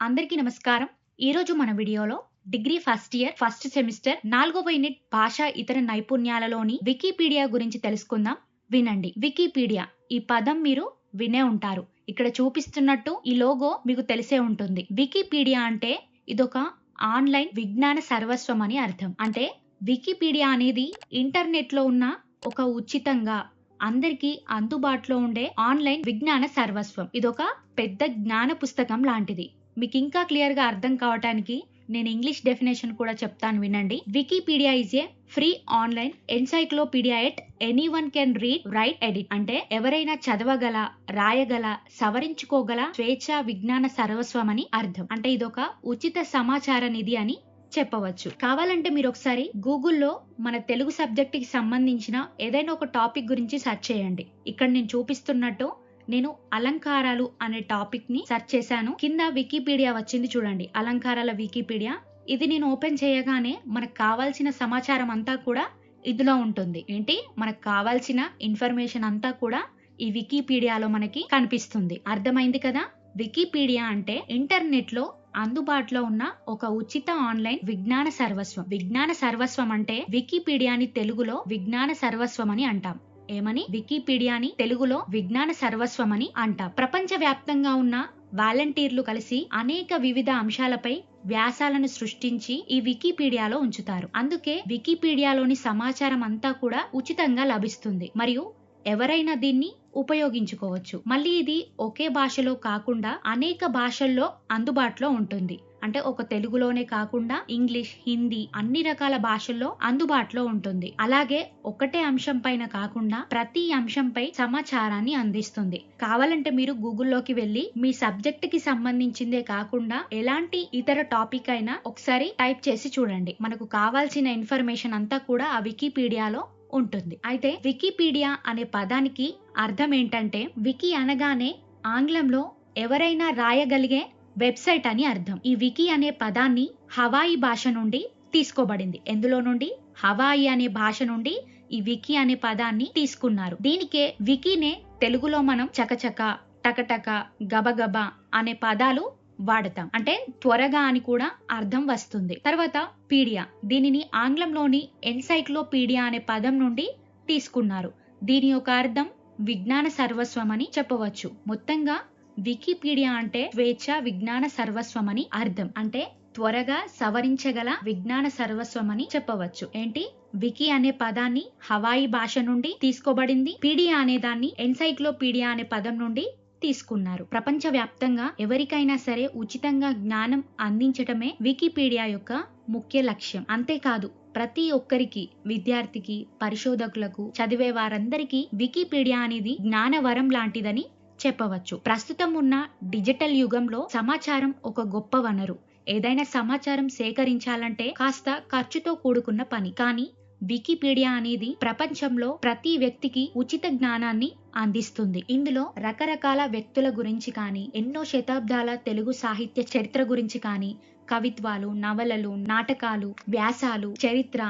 అందరికీ నమస్కారం. ఈరోజు మన వీడియోలో degree first year first semester నాలుగవ యూనిట్ భాష ఇతర నైపుణ్యాలలోని వికీపీడియా గురించి తెలుసుకుందాం. వినండి. వికీపీడియా ఈ పదం మీరు వినే ఉంటారు. ఇక్కడ చూపిస్తున్నట్టు ఈ లోగో మీకు తెలిసే ఉంటుంది. వికీపీడియా అంటే ఇదొక ఆన్లైన్ విజ్ఞాన సర్వస్వం అని అర్థం. అంటే వికీపీడియా అనేది ఇంటర్నెట్లో ఉన్న ఒక ఉచితంగా అందరికీ అందుబాటులో ఉండే ఆన్లైన్ విజ్ఞాన సర్వస్వం. ఇదొక పెద్ద జ్ఞాన పుస్తకం లాంటిది. మీకు ఇంకా క్లియర్గా అర్థం కావటానికి నేను ఇంగ్లీష్ డెఫినేషన్ కూడా చెప్తాను వినండి. Wikipedia is a free online encyclopedia at any one can read write edit. అంటే ఎవరైనా చదవగల రాయగల సవరించుకోగల స్వేచ్ఛ విజ్ఞాన సర్వస్వం అని అర్థం. అంటే ఇదొక ఉచిత సమాచార నిధి అని చెప్పవచ్చు. కావాలంటే మీరు ఒకసారి గూగుల్లో మన తెలుగు సబ్జెక్ట్కి సంబంధించిన ఏదైనా ఒక టాపిక్ గురించి సెర్చ్ చేయండి. ఇక్కడ నేను చూపిస్తున్నట్టు నేను అలంకారాలు అనే టాపిక్ని సెర్చ్ చేశాను. కింద వికీపీడియా వచ్చింది చూడండి. అలంకారాల వికీపీడియా ఇది నేను ఓపెన్ చేయగానే మనకు కావాల్సిన సమాచారం అంతా కూడా ఇందులో ఉంటుంది. ఏంటి? మనకు కావాల్సిన ఇన్ఫర్మేషన్ అంతా కూడా ఈ వికీపీడియాలో మనకి కనిపిస్తుంది. అర్థమైంది కదా? వికీపీడియా అంటే ఇంటర్నెట్లో అందుబాటులో ఉన్న ఒక ఉచిత ఆన్లైన్ విజ్ఞాన సర్వస్వం. విజ్ఞాన సర్వస్వం అంటే వికీపీడియాని తెలుగులో విజ్ఞాన సర్వస్వం అని అంటాం. ఏమని? వికీపీడియాని తెలుగులో విజ్ఞాన సర్వస్వమని అంట. అంటాం ప్రపంచ వ్యాప్తంగా ఉన్న వాలంటీర్లు కలిసి అనేక వివిధ అంశాలపై వ్యాసాలను సృష్టించి ఈ వికీపీడియాలో ఉంచుతారు. అందుకే వికీపీడియాలోని సమాచారం అంతా కూడా ఉచితంగా లభిస్తుంది. మరియు ఎవరైనా దీన్ని ఉపయోగించుకోవచ్చు. మళ్ళీ ఇది ఒకే భాషలో కాకుండా అనేక భాషల్లో అందుబాటులో ఉంటుంది. అంటే ఒక తెలుగులోనే కాకుండా ఇంగ్లీష్ హిందీ అన్ని రకాల భాషల్లో అందుబాటులో ఉంటుంది. అలాగే ఒకటే అంశం పైన కాకుండా ప్రతి అంశంపై సమాచారాన్ని అందిస్తుంది. కావాలంటే మీరు గూగుల్లోకి వెళ్ళి మీ సబ్జెక్ట్కి సంబంధించిందే కాకుండా ఎలాంటి ఇతర టాపిక్ అయినా ఒకసారి టైప్ చేసి చూడండి. మనకు కావాల్సిన ఇన్ఫర్మేషన్ అంతా కూడా ఆ వికీపీడియాలో ఉంటుంది. అయితే వికీపీడియా అనే పదానికి అర్థం ఏంటంటే వికీ అనగానే ఆంగ్లంలో ఎవరైనా రాయగలిగే వెబ్సైట్ అని అర్థం. ఈ వికీ అనే పదాన్ని హవాయి భాష నుండి తీసుకోబడింది. ఎందులో నుండి? హవాయి అనే భాష నుండి ఈ వికీ అనే పదాన్ని తీసుకున్నారు. దీనికే వికీనే తెలుగులో మనం చకచక టకటక గబగబ అనే పదాలు వాడతాం. అంటే త్వరగా అని కూడా అర్థం వస్తుంది. తర్వాత పీడియా. దీనిని ఆంగ్లంలోని ఎన్సైక్లోపీడియా అనే పదం నుండి తీసుకున్నారు. దీని యొక్క అర్థం విజ్ఞాన సర్వస్వం అని చెప్పవచ్చు. మొత్తంగా వికీపీడియా అంటే స్వేచ్ఛ విజ్ఞాన సర్వస్వమని అర్థం. అంటే త్వరగా సవరించగల విజ్ఞాన సర్వస్వమని చెప్పవచ్చు. ఏంటి? వికీ అనే పదాన్ని హవాయి భాష నుండి తీసుకోబడింది. పీడియా అనే దాన్ని ఎన్సైక్లోపీడియా అనే పదం నుండి తీసుకున్నారు. ప్రపంచ వ్యాప్తంగా ఎవరికైనా సరే ఉచితంగా జ్ఞానం అందించటమే వికీపీడియా యొక్క ముఖ్య లక్ష్యం. అంతేకాదు ప్రతి ఒక్కరికి విద్యార్థికి పరిశోధకులకు చదివే వారందరికీ వికీపీడియా అనేది జ్ఞానవరం లాంటిదని చెప్పవచ్చు. ప్రస్తుతం ఉన్న డిజిటల్ యుగంలో సమాచారం ఒక గొప్ప వనరు. ఏదైనా సమాచారం సేకరించాలంటే కాస్త ఖర్చుతో కూడుకున్న పని. కానీ వికీపీడియా అనేది ప్రపంచంలో ప్రతి వ్యక్తికి ఉచిత జ్ఞానాన్ని అందిస్తుంది. ఇందులో రకరకాల వ్యక్తుల గురించి కానీ ఎన్నో శతాబ్దాల తెలుగు సాహిత్య చరిత్ర గురించి కానీ కవిత్వాలు నవలలు నాటకాలు వ్యాసాలు చరిత్ర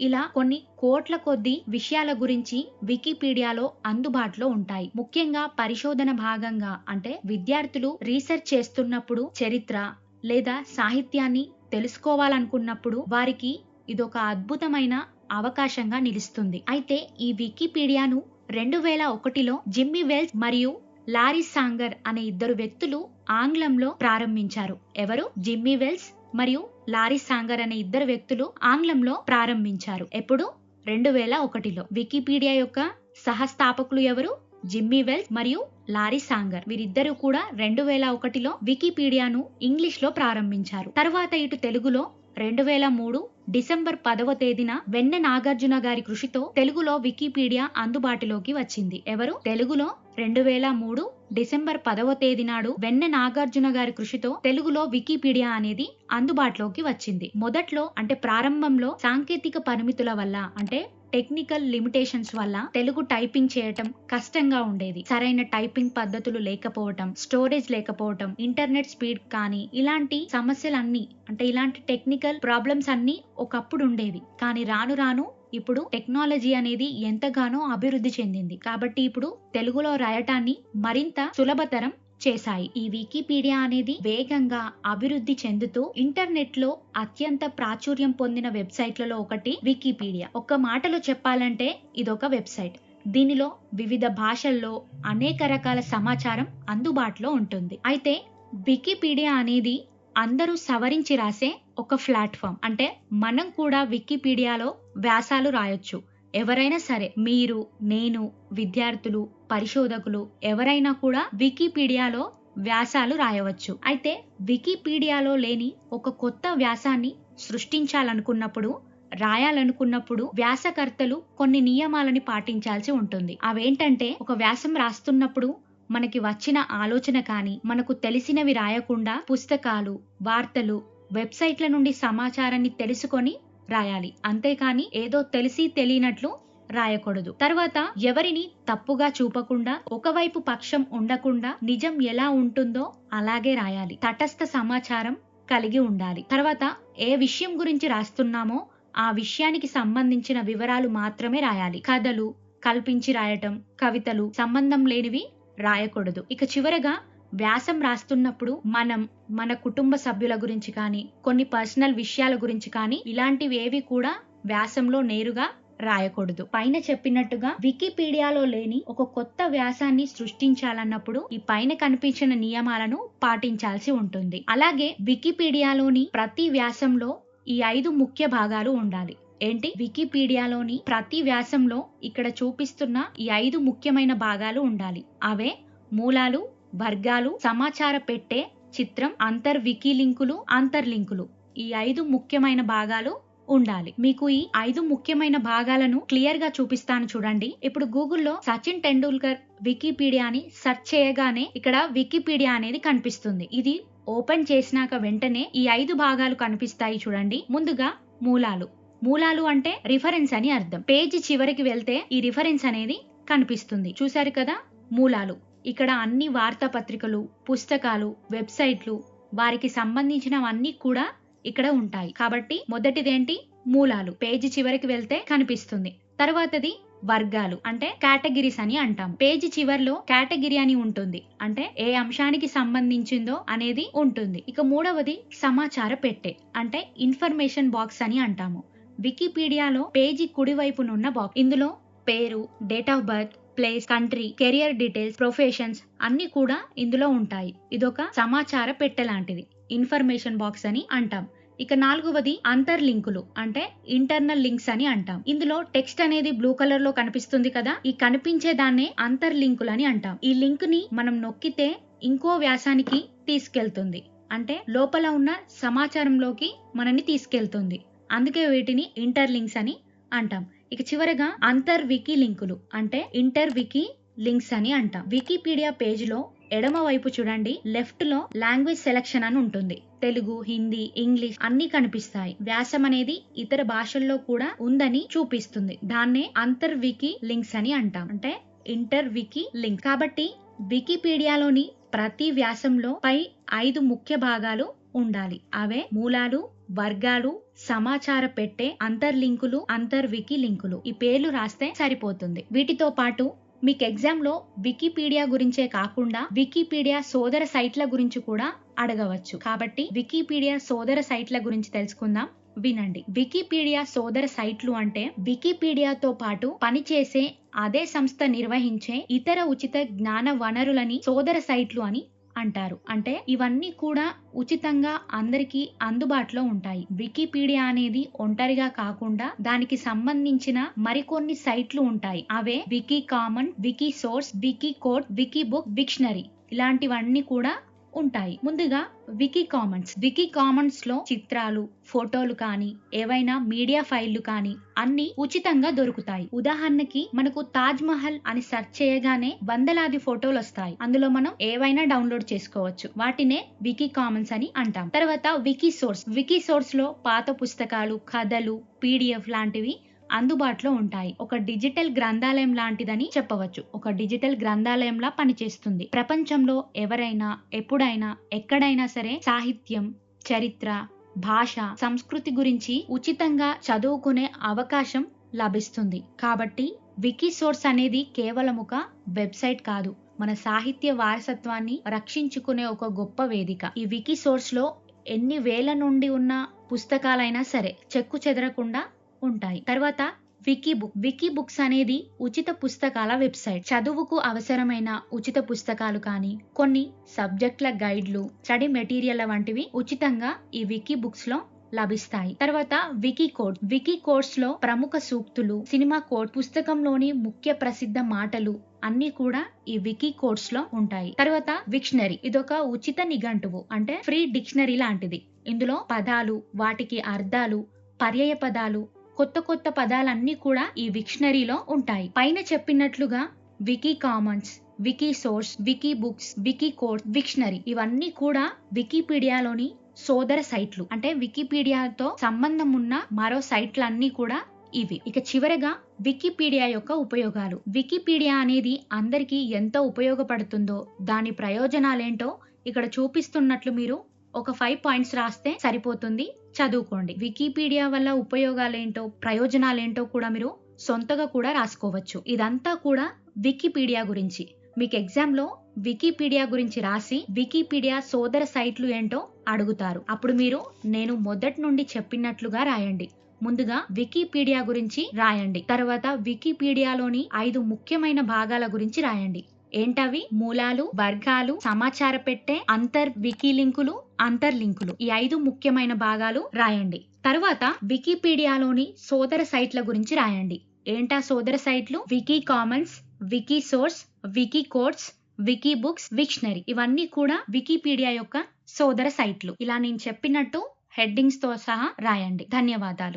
ఇలా కొన్ని కోట్ల కొద్ది విషయాల గురించి వికీపీడియాలో అందుబాటులో ఉంటాయి. ముఖ్యంగా పరిశోధన భాగంగా అంటే విద్యార్థులు రీసెర్చ్ చేస్తున్నప్పుడు చరిత్ర లేదా సాహిత్యాన్ని తెలుసుకోవాలనుకున్నప్పుడు వారికి ఇదొక అద్భుతమైన అవకాశంగా నిలుస్తుంది. అయితే ఈ వికీపీడియాను రెండు వేల ఒకటిలో జిమ్మీ వెల్స్ మరియు లారీ సాంగర్ అనే ఇద్దరు వ్యక్తులు ఆంగ్లంలో ప్రారంభించారు. ఎవరు? జిమ్మీ వెల్స్ మరియు లారీ సాంగర్ అనే ఇద్దరు వ్యక్తులు ఆంగ్లంలో ప్రారంభించారు. ఎప్పుడు? రెండు వేల ఒకటిలో వికీపీడియా యొక్క సహస్థాపకులు ఎవరు? జిమ్మీ వెల్స్ మరియు లారీ సాంగర్. వీరిద్దరూ కూడా రెండు వేల ఒకటిలో వికీపీడియాను ఇంగ్లీష్లో ప్రారంభించారు. తర్వాత ఇటు తెలుగులో రెండు వేల మూడు డిసెంబర్ పదవ తేదీన వెన్న నాగార్జున గారి కృషితో తెలుగులో వికీపీడియా అందుబాటులోకి వచ్చింది. ఎవరు? తెలుగులో రెండు వేల మూడు డిసెంబర్ పదవ తేదీ నాడు వెన్న నాగార్జున గారి కృషితో తెలుగులో వికీపీడియా అనేది అందుబాటులోకి వచ్చింది. మొదట్లో అంటే ప్రారంభంలో సాంకేతిక పరిమితుల వల్ల అంటే టెక్నికల్ లిమిటేషన్స్ వల్ల తెలుగు టైపింగ్ చేయటం కష్టంగా ఉండేది. సరైన టైపింగ్ పద్ధతులు లేకపోవటం స్టోరేజ్ లేకపోవటం ఇంటర్నెట్ స్పీడ్ కానీ ఇలాంటి సమస్యలన్నీ అంటే ఇలాంటి టెక్నికల్ ప్రాబ్లమ్స్ అన్ని ఒకప్పుడు ఉండేవి. కానీ రాను రాను ఇప్పుడు టెక్నాలజీ అనేది ఎంతగానో అభివృద్ధి చెందింది. కాబట్టి ఇప్పుడు తెలుగులో రాయటాన్ని మరింత సులభతరం చేశాయి. ఈ వికీపీడియా అనేది వేగంగా అభివృద్ధి చెందుతూ ఇంటర్నెట్లో అత్యంత ప్రాచుర్యం పొందిన వెబ్సైట్లలో ఒకటి వికీపీడియా. ఒక్క మాటలో చెప్పాలంటే ఇదొక వెబ్సైట్. దీనిలో వివిధ భాషల్లో అనేక రకాల సమాచారం అందుబాటులో ఉంటుంది. అయితే వికీపీడియా అనేది అందరూ సవరించి రాసే ఒక ప్లాట్ఫామ్. అంటే మనం కూడా వికీపీడియాలో వ్యాసాలు రాయొచ్చు. ఎవరైనా సరే మీరు నేను విద్యార్థులు పరిశోధకులు ఎవరైనా కూడా వికీపీడియాలో వ్యాసాలు రాయవచ్చు. అయితే వికీపీడియాలో లేని ఒక కొత్త వ్యాసాన్ని సృష్టించాలనుకున్నప్పుడు రాయాలనుకున్నప్పుడు వ్యాసకర్తలు కొన్ని నియమాలని పాటించాల్సి ఉంటుంది. అవేంటంటే ఒక వ్యాసం రాస్తున్నప్పుడు మనకి వచ్చిన ఆలోచన కానీ మనకు తెలిసినవి రాయకుండా పుస్తకాలు వార్తలు వెబ్సైట్ల నుండి సమాచారాన్ని తెలుసుకొని రాయాలి. అంతేకాని ఏదో తెలిసి తెలియనట్లు రాయకూడదు. తర్వాత ఎవరిని తప్పుగా చూపకుండా ఒకవైపు పక్షం ఉండకుండా నిజం ఎలా ఉంటుందో అలాగే రాయాలి. తటస్థ సమాచారం కలిగి ఉండాలి. తర్వాత ఏ విషయం గురించి రాస్తున్నామో ఆ విషయానికి సంబంధించిన వివరాలు మాత్రమే రాయాలి. కథలు కల్పించి రాయటం కవితలు సంబంధం లేనివి రాయకూడదు. ఇక చివరగా వ్యాసం రాస్తున్నప్పుడు మనం మన కుటుంబ సభ్యుల గురించి కానీ కొన్ని పర్సనల్ విషయాల గురించి కానీ ఇలాంటివి ఏవి కూడా వ్యాసంలో నేరుగా రాయకూడదు. పైన చెప్పినట్టుగా వికీపీడియాలో లేని ఒక కొత్త వ్యాసాన్ని సృష్టించాలన్నప్పుడు ఈ పైన కనిపించిన నియమాలను పాటించాల్సి ఉంటుంది. అలాగే వికీపీడియాలోని ప్రతి వ్యాసంలో ఈ ఐదు ముఖ్య భాగాలు ఉండాలి. ఏంటి? వికీపీడియాలోని ప్రతి వ్యాసంలో ఇక్కడ చూపిస్తున్న ఈ ఐదు ముఖ్యమైన భాగాలు ఉండాలి. అవే మూలాలు వర్గాలు సమాచార పెట్టే చిత్రం అంతర్ వికీ లింకులు అంతర్లింకులు. ఈ ఐదు ముఖ్యమైన భాగాలు ఉండాలి. మీకు ఈ ఐదు ముఖ్యమైన భాగాలను క్లియర్గా చూపిస్తాను చూడండి. ఇప్పుడు గూగుల్లో సచిన్ టెండూల్కర్ వికీపీడియా అని సెర్చ్ చేయగానే ఇక్కడ వికీపీడియా అనేది కనిపిస్తుంది. ఇది ఓపెన్ చేసినాక వెంటనే ఈ ఐదు భాగాలు కనిపిస్తాయి చూడండి. ముందుగా మూలాలు. మూలాలు అంటే రిఫరెన్స్ అని అర్థం. పేజీ చివరికి వెళ్తే ఈ రిఫరెన్స్ అనేది కనిపిస్తుంది. చూశారు కదా? మూలాలు. ఇక్కడ అన్ని వార్తాపత్రికలు పుస్తకాలు వెబ్సైట్లు వారికి సంబంధించినవన్నీ కూడా ఇక్కడ ఉంటాయి. కాబట్టి మొదటిదేంటి? మూలాలు. పేజీ చివరికి వెళ్తే కనిపిస్తుంది. తర్వాతది వర్గాలు. అంటే కేటగిరీస్ అని అంటాం పేజీ చివర్లో కేటగిరీ అని ఉంటుంది. అంటే ఏ అంశానికి సంబంధించిందో అనేది ఉంటుంది. ఇక మూడవది సమాచార పెట్టే. అంటే ఇన్ఫర్మేషన్ బాక్స్ అని అంటాము. వికీపీడియాలో పేజీ కుడివైపునున్న బాక్స్. ఇందులో పేరు date of birth place country career details professions అన్ని కూడా ఇందులో ఉంటాయి. ఇదొక సమాచార పెట్టె లాంటిది. ఇన్ఫర్మేషన్ బాక్స్ అని అంటాం. ఇక నాలుగవది అంతర్లింకులు అంటే ఇంటర్నల్ లింక్స్ అని అంటాం. ఇందులో టెక్స్ట్ అనేది బ్లూ కలర్లో కనిపిస్తుంది కదా ఈ కనిపించే దాన్నే అంతర్లింకులు అని అంటాం. ఈ లింక్ని మనం నొక్కితే ఇంకో వ్యాసానికి తీసుకెళ్తుంది. అంటే లోపల ఉన్న సమాచారంలోకి మనని తీసుకెళ్తుంది. అందుకే వీటిని ఇంటర్లింక్స్ అని అంటాం. ఇక చివరగా అంతర్ వికీ లింకులు అంటే ఇంటర్ వికీ లింక్స్ అని అంటాం. వికీపీడియా పేజ్లో ఎడమ వైపు చూడండి లెఫ్ట్లో లాంగ్వేజ్ సెలెక్షన్ అని ఉంటుంది. తెలుగు హిందీ ఇంగ్లీష్ అన్ని కనిపిస్తాయి. వ్యాసం అనేది ఇతర భాషల్లో కూడా ఉందని చూపిస్తుంది. దాన్నే అంతర్ వికీ లింక్స్ అని అంటాం. అంటే ఇంటర్ వికీ లింక్. కాబట్టి వికీపీడియాలోని ప్రతి వ్యాసంలో పై ఐదు ముఖ్య భాగాలు ఉండాలి. అవే మూలాలు వర్గాలు సమాచార పెట్టే అంతర్లింకులు అంతర్వికీ లింకులు. ఈ పేర్లు రాస్తే సరిపోతుంది. వీటితో పాటు మీకు ఎగ్జామ్లో వికీపీడియా గురించే కాకుండా వికీపీడియా సోదర సైట్ల గురించి కూడా అడగవచ్చు. కాబట్టి వికీపీడియా సోదర సైట్ల గురించి తెలుసుకుందాం. వినండి. వికీపీడియా సోదర సైట్లు అంటే వికీపీడియాతో పాటు పనిచేసే అదే సంస్థ నిర్వహించే ఇతర ఉచిత జ్ఞాన వనరులని సోదర సైట్లు అని అంటారు. అంటే ఇవన్నీ కూడా ఉచితంగా అందరికీ అందుబాటులో ఉంటాయి. వికీపీడియా అనేది ఒంటరిగా కాకుండా దానికి సంబంధించిన మరికొన్ని సైట్లు ఉంటాయి. అవే wiki common wiki source wiki code wiki book dictionary ఇలాంటివన్నీ కూడా ఉంటాయి. ముందుగా వికీ కామన్స్ వికీ కామన్స్లో చిత్రాలు ఫోటోలు కానీ ఏవైనా మీడియా ఫైళ్ళు కానీ అన్ని ఉచితంగా దొరుకుతాయి. ఉదాహరణకి మనకు తాజ్ మహల్ అని సెర్చ్ చేయగానే వందలాది ఫోటోలు వస్తాయి. అందులో మనం ఏవైనా డౌన్లోడ్ చేసుకోవచ్చు. వాటినే వికీ కామన్స్ అని అంటాం. తర్వాత వికీ సోర్స్. వికీ సోర్స్లో పాత పుస్తకాలు కథలు పీడిఎఫ్ లాంటివి అందుబాటులో ఉంటాయి. ఒక డిజిటల్ గ్రంథాలయం లాంటిదని చెప్పవచ్చు. ఒక డిజిటల్ గ్రంథాలయంలా పనిచేస్తుంది. ప్రపంచంలో ఎవరైనా ఎప్పుడైనా ఎక్కడైనా సరే సాహిత్యం చరిత్ర భాష సంస్కృతి గురించి ఉచితంగా చదువుకునే అవకాశం లభిస్తుంది. కాబట్టి వికీసోర్స్ అనేది కేవలం ఒక వెబ్సైట్ కాదు. మన సాహిత్య వారసత్వాన్ని రక్షించుకునే ఒక గొప్ప వేదిక. ఈ వికీసోర్స్లో లో ఎన్ని వేల నుండి ఉన్న పుస్తకాలైనా సరే చెక్కు చెదరకుండా ఉంటాయి. తర్వాత వికీ బుక్ వికీ బుక్స్ అనేది ఉచిత పుస్తకాల వెబ్సైట్. చదువుకు అవసరమైన ఉచిత పుస్తకాలు కానీ కొన్ని సబ్జెక్టుల గైడ్లు స్టడీ మెటీరియల్ వంటివి ఉచితంగా ఈ వికీ బుక్స్లో లభిస్తాయి. తర్వాత వికీ కోడ్ వికీ కోడ్స్లో ప్రముఖ సూక్తులు సినిమా కోడ్ పుస్తకంలోని ముఖ్య ప్రసిద్ధ మాటలు అన్ని కూడా ఈ వికీ కోడ్స్లో ఉంటాయి. తర్వాత విక్షనరీ. ఇదొక ఉచిత నిఘంటువు అంటే ఫ్రీ డిక్షనరీ లాంటిది. ఇందులో పదాలు వాటికి అర్థాలు పర్యాయ పదాలు కొత్త కొత్త పదాలన్నీ కూడా ఈ విక్షనరీలో ఉంటాయి. పైన చెప్పినట్లుగా wiki commons wiki source wiki books wiki course Wiktionary ఇవన్నీ కూడా వికీపీడియాలోని సోదర సైట్లు. అంటే వికీపీడియాతో సంబంధం ఉన్న మరో సైట్లన్నీ కూడా ఇవి. ఇక చివరగా వికీపీడియా యొక్క ఉపయోగాలు. వికీపీడియా అనేది అందరికీ ఎంత ఉపయోగపడుతుందో దాని ప్రయోజనాలేంటో ఇక్కడ చూపిస్తున్నట్లు మీరు ఒక ఫైవ్ పాయింట్స్ రాస్తే సరిపోతుంది. చదువుకోండి. వికీపీడియా వల్ల ఉపయోగాలేంటో ప్రయోజనాలేంటో కూడా మీరు సొంతగా కూడా రాసుకోవచ్చు. ఇదంతా కూడా వికీపీడియా గురించి. మీకు ఎగ్జామ్లో వికీపీడియా గురించి రాసి వికీపీడియా సోదర సైట్లు ఏంటో అడుగుతారు. అప్పుడు మీరు నేను మొదటి నుండి చెప్పినట్లుగా రాయండి. ముందుగా వికీపీడియా గురించి రాయండి. తర్వాత వికీపీడియాలోని ఐదు ముఖ్యమైన భాగాల గురించి రాయండి. ఏంటవి? మూలాలు వర్గాలు సమాచార పెట్టే అంతర్ వికీ లింకులు. అంతర్లింకులు ఈ ఐదు ముఖ్యమైన భాగాలు రాయండి. తర్వాత వికీపీడియాలోని సోదర సైట్ల గురించి రాయండి. ఏంటా సోదర సైట్లు? Wiki commons wiki source wiki codes wiki books Wiktionary. ఇవన్నీ కూడా వికీపీడియా యొక్క సోదర సైట్లు. ఇలా నేను చెప్పినట్టు హెడ్డింగ్స్తో సహా రాయండి. ధన్యవాదాలు.